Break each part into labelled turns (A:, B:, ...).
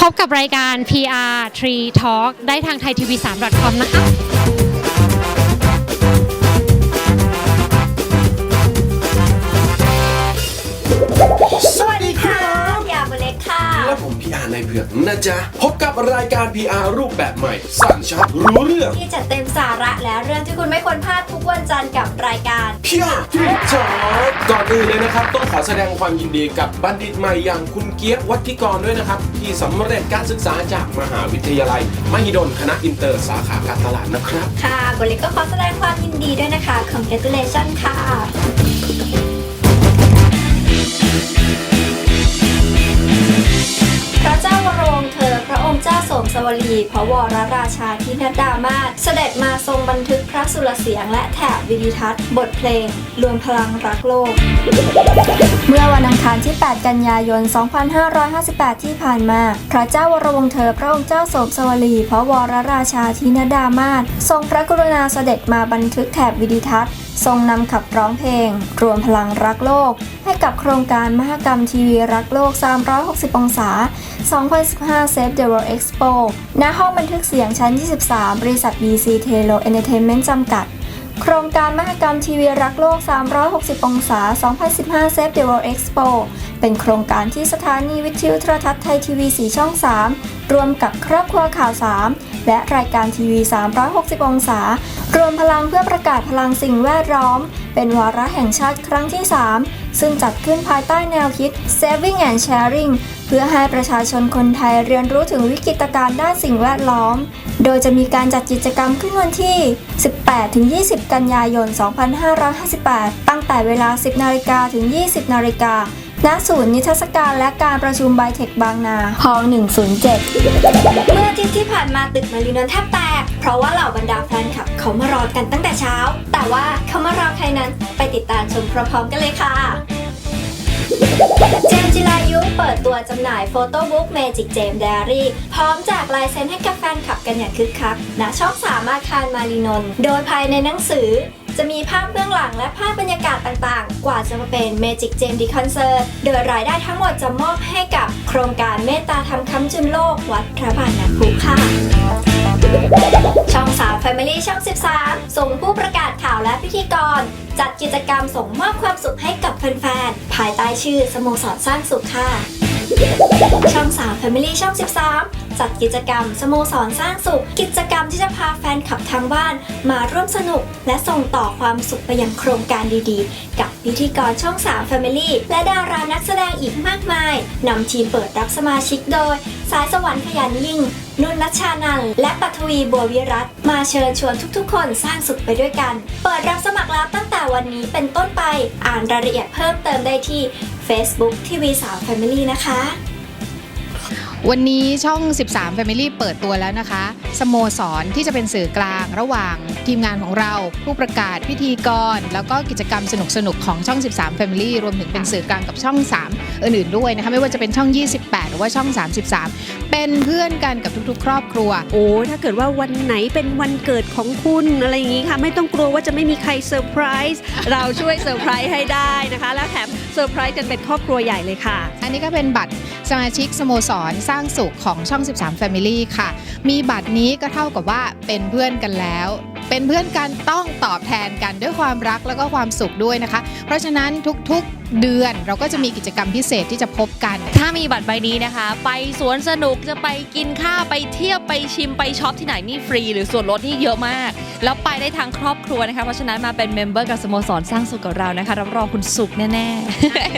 A: พบกับรายการ PR Tree Talk ได้ทางไทยทีวี 3 com นะคะ
B: สวัสดีครับยาบุเล็กค่ะ
C: และผมพีอาร์ในเผือกนะจ๊ะ พบกับรายการ PR รูปแบบใหม่สั่นชัดรู้เรื่อง
B: ที่จะเต็มสาระและเรื่องที่คุณไม่ควรพลาดทุกวันจันทร์กับรายการ
C: พีอาร์ที่จอดก่อนอื่นเลยนะครับ ต้องขอแสดงความยินดีกับบัณฑิตใหม่อย่างคุณเกียรติวัฒกิกรด้วยนะครับ ที่สำเร็จการศึกษาจากมหาวิทยาลัย มหิดลคณะอินเตอร์สาขาการตลาดนะครับ
B: ค่ะบุเล็กก็ขอแสดงความยินดีด้วยนะคะ congratulation ค่ะ สมสวลีพระวรราชาธินดามาศเสด็จมาทรงบันทึกพระสุรเสียงและแถบวิดิทัศน์ บทเพลง รวมพลังรักโลก เมื่อวันอังคารที่ 8 กันยายน 2558 ที่ผ่านมา พระเจ้าวรวงเธอพระองค์เจ้าโสมสวลีพระวรราชาธินดามาศทรงพระกรุณาเสด็จมาบันทึกแถบวิดิทัศน์ ทรงนำขับร้องเพลง รวมพลังรักโลก ให้กับโครงการมหกรรมทีวีรักโลก 360 องศา 2015 Save the World Expo ณ ห้องบันทึกเสียงชั้น 23 บริษัท BC Telo Entertainment จำกัด โครงการมหกรรมทีวีรักโลก 360 องศา 2015 Save the World Expo เป็นโครงการที่สถานีวิทยุโทรทัศน์ไทยทีวี 4 ช่อง 3 รวมกับครอบครัวข่าว 3 และรายการทีวี 360 องศา รวมพลังเพื่อประกาศพลังสิ่งแวดล้อม เป็นวาระแห่งชาติครั้งที่ 3 ซึ่งจัดขึ้นภายใต้แนวคิด Saving and Sharing เพื่อให้ประชาชนคนไทยเรียนรู้ถึงวิกฤตการณ์ด้านสิ่งแวดล้อม โดยจะมีการจัดกิจกรรมขึ้นวันที่ 18-20 กันยายน 2558 ตั้งแต่เวลา 10นาฬิกาถึง 20นาฬิกาณศูนย์นิทรรศการและการประชุมไบเทคบางนาฮอล107 เมื่ออาทิตย์ที่ผ่านมาตึกมารีนนท์แทบแตก เพราะว่าเหล่าบรรดาแฟนคลับเขามารอกันตั้งแต่เช้า แต่ว่าเขามารอใครนั้นไปติดตามชมพร้อมๆกันเลยค่ะ เจมส์จิรายุเปิดตัวจำหน่ายโฟโต้บุ๊ก Magic James Diary พร้อมแจกลายเซ็นให้กับแฟนคลับกันอย่างคึกคักณช่องสามอาคารมารีนนท์โดยภายในหนังสือจะมีภาพเบื้องหลังและภาพบรรยากาศต่างๆ กว่าจะมาเป็น Magic James The Concert โดยรายได้ทั้งหมดจะมอบให้กับโครงการเมตตาธรรมคำจุนโลกวัดพระบาทน้ำพุค่ะ ช่อง 3 Family ช่อง 13 ส่งผู้ประกาศข่าวและพิธีกร จัดกิจกรรมส่งมอบความสุขให้กับแฟนๆ ภายใต้ชื่อสโมสรสร้างสุขค่ะ ช่อง 3 Family ช่อง 13 จัดกิจกรรมสโมสรสร้างสุข กิจกรรมที่จะพาแฟนคลับทางบ้าน มาร่วมสนุก และส่งต่อความสุขไปยังโครงการดีๆ กับพิธีกรช่อง 3 Family และดารานักแสดงอีกมากมายนำทีมเปิดรับสมาชิกโดย สายสวรรค์ขยันยิ่ง นุ่นนัชชานันและปัทวีบัววิรัตมาเชิญชวนทุกๆ คนสร้างสุขไปด้วยกัน เปิดรับสมัครแล้วตั้งแต่วันนี้เป็นต้นไป อ่านรายละเอียดเพิ่มเติมได้ที่ Facebook ทีวี3 Family นะคะ
D: วันนี้ช่อง 13 Family เปิดตัวแล้วนะคะ สโมสรที่จะเป็นสื่อกลางระหว่างทีมงานของเรา ผู้ประกาศพิธีกร แล้วก็กิจกรรมสนุกๆ ของช่อง 13 Family รวมถึงเป็นสื่อกลางกับช่อง 3 อื่นๆด้วยนะคะ ไม่ว่าจะเป็นช่อง 28 หรือว่าช่อง 33 เป็นเพื่อนกันกับทุกๆ ครอบครัว
E: โอ้ถ้าเกิดว่าวันไหนเป็นวันเกิดของคุณอะไรอย่างนี้ค่ะ ไม่ต้องกลัวว่าจะไม่มีใครเซอร์ไพรส์เราช่วยเซอร์ไพรส์ให้ได้นะคะ แล้วแถมเซอร์ไพรส์กันเป็นครอบครัวใหญ่เลยค่ะ
D: อันนี้ก็เป็นบัตรสมาชิกสโมสรสร้างสุขของช่อง 13 Family ค่ะ มีบัตรนี้ก็เท่ากับว่าเป็นเพื่อนกันแล้ว เป็นเพื่อนกันต้องตอบแทนกันด้วยความรักแล้วก็ความสุขด้วยนะคะ เพราะฉะนั้นทุกๆเดือน เราก็จะมีกิจกรรมพิเศษที่จะพบกัน
F: ถ้ามีบัตรใบนี้นะคะ ไปสวนสนุกจะไปกินข้าวไปเที่ยวไปชิมไปช็อปที่ไหนนี่ฟรี หรือส่วนลดนี่เยอะมาก แล้วไปได้ทางครอบครัวนะคะ เพราะฉะนั้นมาเป็นเมมเบอร์กับสโมสรสร้างสุขกับเรานะคะรับรองคุณสุขแน่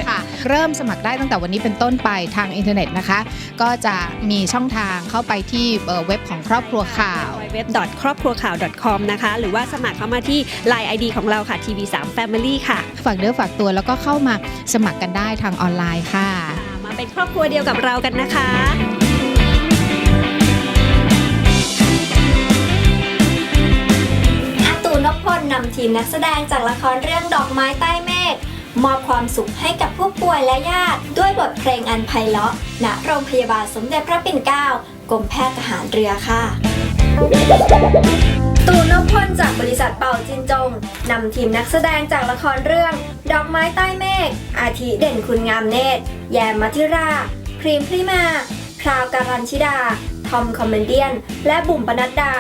D: ค่ะ เริ่มสมัครได้ตั้งแต่วันนี้เป็นต้นไปทางอินเทอร์เน็ตนะคะ ก็จะมีช่องทางเข้าไปที่เอ่อเว็บของครอบครัวข่าว
E: w w w ครอบครัวข่าว .com นะคะ หรือว่าสมัครเข้ามาที่ Line ID ของเราค่ะ TV3 Family ค่ะ
D: ฝากเนื้อฝากตัวแล้วก็เข้ามาสมัครกันได้ทางออนไลน์ค่ะ
E: มาเป็นครอบครัวเดียวกับเรากันนะคะ
B: อาตูนพพลนำทีมนักแสดงจากละครเรื่องดอกไม้ใต้เมฆมอบความสุขให้กับผู้ป่วยและญาติ ด้วยบทเพลงอันไพเราะณโรงพยาบาลสมเด็จพระปิ่นเกล้ากรมแพทย์ทหารเรือค่ะ ตูนพพลจากบริษัทเป่าจินจงนำทีมนักแสดงจากละครเรื่อง ดอกไม้ใต้เมฆ อาทิเด่นคุณงามเนตร แยมมัธิรา พรีมพริมาพราวการันชิดา ทอมคอมเมเดียน และบุ๋มปนัดดา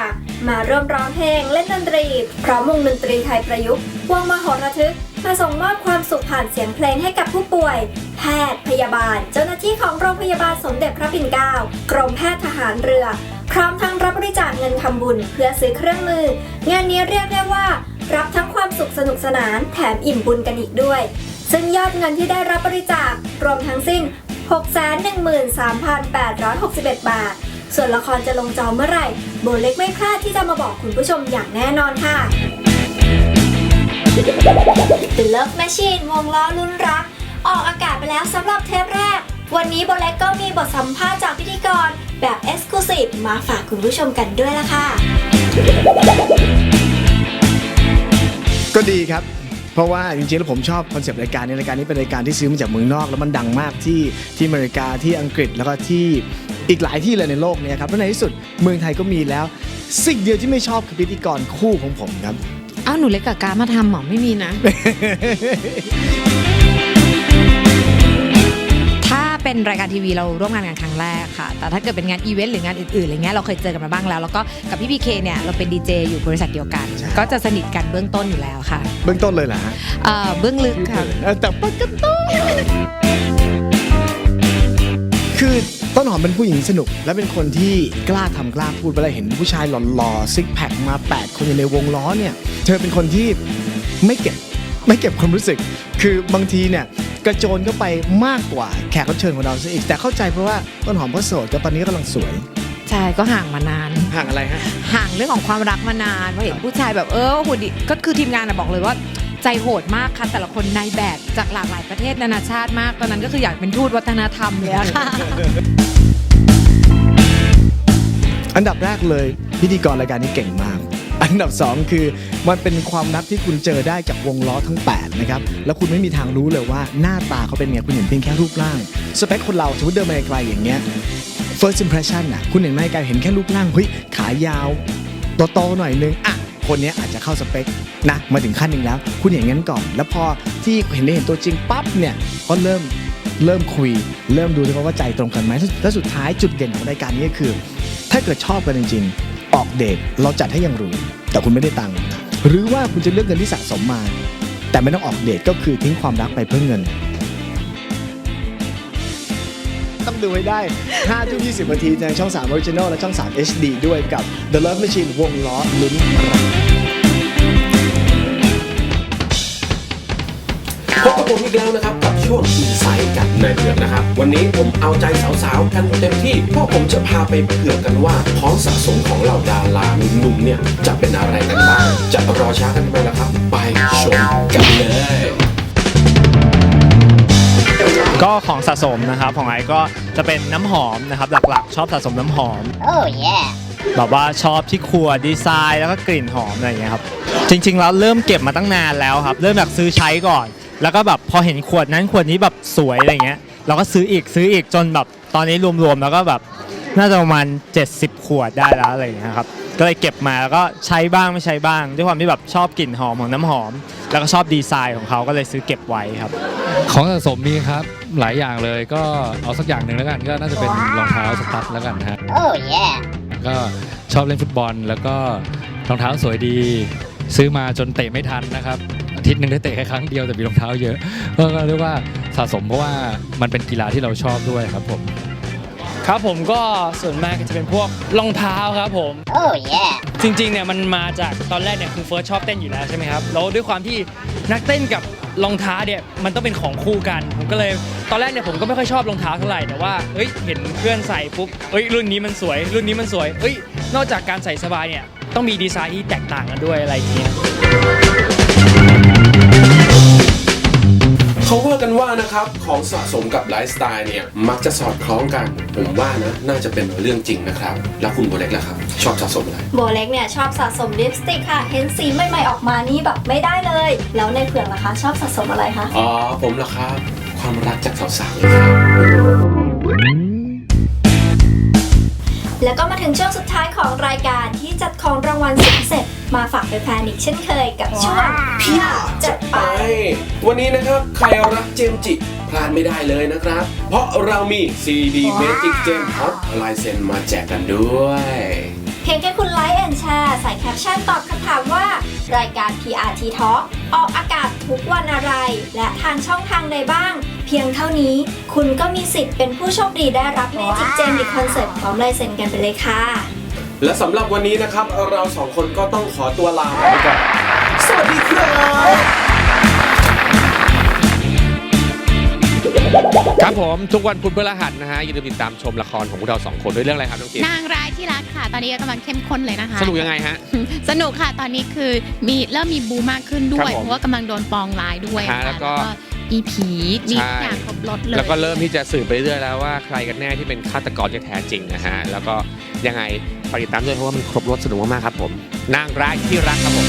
B: มาร่วมร้องเพลงเล่นดนตรี พร้อมวงดนตรีไทยประยุกต์วงมหระทึกมาส่งมอบความสุขผ่านเสียงเพลงให้กับผู้ป่วย แพทย์ พยาบาล เจ้าหน้าที่ของโรงพยาบาลสมเด็จพระปิ่นเกล้า กรมแพทย์ทหารเรือ ร้อมทั้งรับบริจาคเงินทำบุญเพื่อซื้อเครื่องมือ งานนี้เรียกได้ว่า รับทั้งความสุขสนุกสนานแถมอิ่มบุญกันอีกด้วย ซึ่งยอดเงินที่ได้รับบริจาครวมทั้งสิ้น 613,861 บาท ส่วนละครจะลงจอเมื่อไหร่ โบเล็กไม่พลาดที่จะมาบอกคุณผู้ชมอย่างแน่นอนค่ะ The Love Machine วงล้อลุ้นรัก ออกอากาศไปแล้วสำหรับเทปแรก วันนี้โบเล็กก็มีบทสัมภาษณ์จากพิธีกร แบบ Exclusive มาฝากคุณผู้ชมกันด้วยละค่ะ
G: ก็ดีครับ เพราะว่าจริงๆแล้วผมชอบคอนเซปต์รายการนี้รายการนี้เป็นรายการที่ซื้อมาจากเมืองนอก แล้วมันดังมากที่ที่อเมริกาที่อังกฤษแล้วก็ที่อีกหลายที่เลยในโลกเนี้ครับแล้วในที่สุดเมืองไทยก็มีแล้ว สิ่งเดียวที่ไม่ชอบคือพิธีกรคู่ของผมครับ
D: อ้าวหนูเล็กกับการมาทำหมอไม่มีนะถ้า เป็นรายการทีวีเราร่วมงานกันครั้งแรกค่ะ แต่ถ้าเกิดเป็นงานอีเวนต์หรืองานอื่นๆอะไรเงี้ยเราเคยเจอกันมาบ้างแล้ว แล้วก็กับพี่พีเคเนี่ยเราเป็นดีเจอยู่บริษัทเดียวกัน
G: ใช่
D: ก็จะสนิทกันเบื้องต้นอยู่แล้วค่ะ
G: เบื้องต้นเลยเหรอฮะ
D: เอ่อเบื้องลึกค่ะ
G: เออแต่ปกติคือต้นหอมเป็นผู้หญิงสนุก และเป็นคนที่กล้าทำกล้าพูดเวลาเห็นผู้ชายหล่อๆซิกแพคมา 8 คนอยู่ในวงล้อเนี่ย เธอเป็นคนที่ไม่เก็บไม่เก็บความรู้สึก คือบางทีเนี่ย กระโจนเข้าไปมากกว่าแขกรับเชิญของเราซะอีก แต่เข้าใจเพราะว่าต้นหอมก็โสดก็ตอนนี้กำลังสวย
D: ใช่ก็ห่างมานาน
G: ห่างอะไรฮะ
D: ห่างเรื่องของความรักมานานเพราะเห็นผู้ชายแบบเออหุ่นดีก็คือทีมงานนะบอกเลยว่าใจโหดมากค่ะแต่ละคนในแบบจากหลากหลายประเทศนานาชาติมาก ตอนนั้นก็คืออยากเป็นทูตวัฒนธรรมเลยอะค่ะ
G: อันดับแรกเลยพิธีกรรายการนี้เก่งมาก อันดับ 2 คือมันเป็นความรักที่คุณเจอได้จากวงล้อทั้ง 8 นะครับ แล้วคุณไม่มีทางรู้เลยว่าหน้าตาเขาเป็นไง คุณเห็นเพียงแค่รูปร่าง สเปคคนเราสมมติเดินมาไกลอย่างเงี้ย first impression น่ะคุณเห็นมาไกลๆเห็นแค่รูปร่างเฮ้ยขายาวโตๆหน่อยนึงอะคนเนี้ยอาจจะเข้าสเปคนะมาถึงขั้นหนึ่งแล้ว คุณอย่างนั้นก่อน แล้วพอที่เห็นได้เห็นตัวจริงปั๊บเนี่ยก็เริ่มเริ่มคุย เริ่มดูด้วยว่าใจตรงกันไหมแล้วสุดท้ายจุดเด่นของรายการนี้ก็คือ ถ้าเกิดชอบกันจริงๆ ออกเดทเราจัดให้อยังหรูแต่คุณไม่ได้ตังค์หรือว่าคุณจะเลือกเงินที่สะสมมา แต่ไม่ต้องออกเดทก็คือทิ้งความรักไปเพื่อเงิน ต้องดูให้ได้5ทุ่ม20นาทีทางช่อง 3 Original และช่อง 3 HD ด้วยกับ The Love Machine วงล้อลุ้นรัก
C: พบกับผมอีกแล้วนะครับกับช่วงอินไซต์กับนายเผือกนะครับ วันนี้ผมเอาใจสาวๆ กันเต็มที่เพราะผมจะพาไปเผือกกันว่าของสะสมของเหล่าดาราหนุ่มๆเนี่ยจะเป็นอะไรกันบ้าง จะรอช้ากันทำไมล่ะครับ ไปชมกันเลย
H: ก็ของสะสมนะครับของไอซ์ก็จะเป็นน้ำหอมนะครับ หลักๆ ชอบสะสมน้ำหอม
I: Oh yeah.
H: แบบว่าชอบที่ครัวดีไซน์แล้วก็กลิ่นหอมอะไรอย่างเงี้ยครับจริงๆแล้วเริ่มเก็บมาตั้งนานแล้วครับ เริ่มจากซื้อใช้ก่อน แล้วก็แบบพอเห็นขวดนั้นขวดนี้แบบสวยอะไรเงี้ย เราก็ซื้ออีกซื้ออีกจนแบบตอนนี้รวมๆแล้วก็แบบน่าจะประมาณ 70 ขวดได้แล้วอะไรอย่างเงี้ยครับ ก็เลยเก็บมาแล้วก็ใช้บ้างไม่ใช้บ้าง ด้วยความที่แบบชอบกลิ่นหอมของน้ำหอม แล้วก็ชอบดีไซน์ของเขาก็เลยซื้อเก็บไว้ครับ
J: ของสะสมมีครับหลายอย่างเลยก็เอาสักอย่างหนึ่งแล้วกันก็น่าจะเป็นรองเท้าสตั๊ดแล้วกันนะฮะ
I: Oh yeah.
J: ก็ชอบเล่นฟุตบอลแล้วก็รองเท้าสวยดี ซื้อมาจนเตะไม่ทันนะครับอา ทิตย์หนึ่งได้เตะแค่ครั้งเดียวแต่มีรองเท้าเยอะก็ก็เรียกว่าสะสมเพราะว่ามันเป็นกีฬาที่เราชอบด้วยครับผม
K: ครับผมก็ส่วนมากก็จะเป็นพวกรองเท้าครับผม
I: Oh yeah.
K: จริงๆเนี่ยมันมาจากตอนแรกเนี่ยคือเฟิร์สชอบเต้นอยู่แล้วใช่ไหมครับแล้วด้วยความที่นักเต้นกับรองเท้าเนี่ยมันต้องเป็นของคู่กัน ผมก็เลยตอนแรกเนี่ยผมก็ไม่ค่อยชอบรองเท้าเท่าไหร่แต่ว่าเฮ้ยเห็นเพื่อนใส่ปุ๊บเฮ้ยรุ่นนี้มันสวย รุ่นนี้มันสวยเฮ้ยนอกจากการใส่สบายเนี่ยต้องมีดีไซน์ที่แตกต่างกันด้วยอะไรอย่างเงี้ย
C: เขาว่ากันว่านะครับของสะสมกับไลฟ์สไตล์เนี่ยมักจะสอดคล้องกัน ผมว่านะน่าจะเป็นเรื่องจริงนะครับ แล้วคุณโบเล็กล่ะครับ ชอบสะสมอะไร
B: โบเล็กเนี่ยชอบสะสมลิปสติกค่ะ เห็นสีใหม่ๆออกมานี่แบบไม่ได้เลย แล้วในเผือกล่ะคะ ชอบสะสมอะไรคะ
C: อ๋อผมล่ะครับ ความรักจากสาวๆเลยครับ
B: คแล้วก็มาถึงช่วงสุดท้ายของรายการที่จัดของรางวัลสุดพิเศษมาฝากแฟนๆอีกเช่นเคยกับช่วงพี่จัดไป
C: ไป วันนี้นะครับใครรักเจมส์จิพลาดไม่ได้เลยนะครับ เพราะเรามี CD Magic Gem Hot ลายเซ็นมาแจกกันด้วย
B: เพียงแค่คุณไลค์แอนแชร์ใส่แคปชั่นตอบคำถามว่า รายการ PRT Talk ออกอากาศทุกวันอะไร และทางช่องทางใดบ้าง เพียงเท่านี้คุณก็มีสิทธิ์เป็นผู้โชคดีได้รับ Magic Gem ดิคอนเสิร์ตพร้อมลายเซ็นกันไปเลยค่ะ
C: และสำหรับวันนี้นะครับ เราสองคนก็ต้องขอตัวลาไปก่อนสวัสดีครับ
J: ครับผมทุกวันพุธพฤหัสนะฮะอย่าลืมติดตามชมละครของพวกเราสองคนด้วยเรื่องอะไรครับน้องกิ๊ฟ
A: นางร้ายที่รักค่ะ ตอนนี้กำลังเข้มข้นเลยนะคะ
J: สนุกยังไงฮะ
A: สนุกค่ะตอนนี้คือมีเริ่มมีบูมากขึ้นด้
J: ครั
A: วย
J: บผม
A: เพราะว่ากำลังโดนปองร้ายด้วย
J: ฮะ
A: ค่ะ
J: แล้วก็
A: มีผีมี
J: ใช่
A: ทุกอย่างครบรถเลย
J: แล้วก็เริ่มที่จะสืบไปเรื่อยแล้วว่าใครกันแน่ที่เป็นฆาตกรที่แท้จริงนะฮะแล้วก็ยังไงฝากติดตามด้วยเพราะว่ามันครบรถสนุกมากๆครับผมนางร้ายที่รักครับผม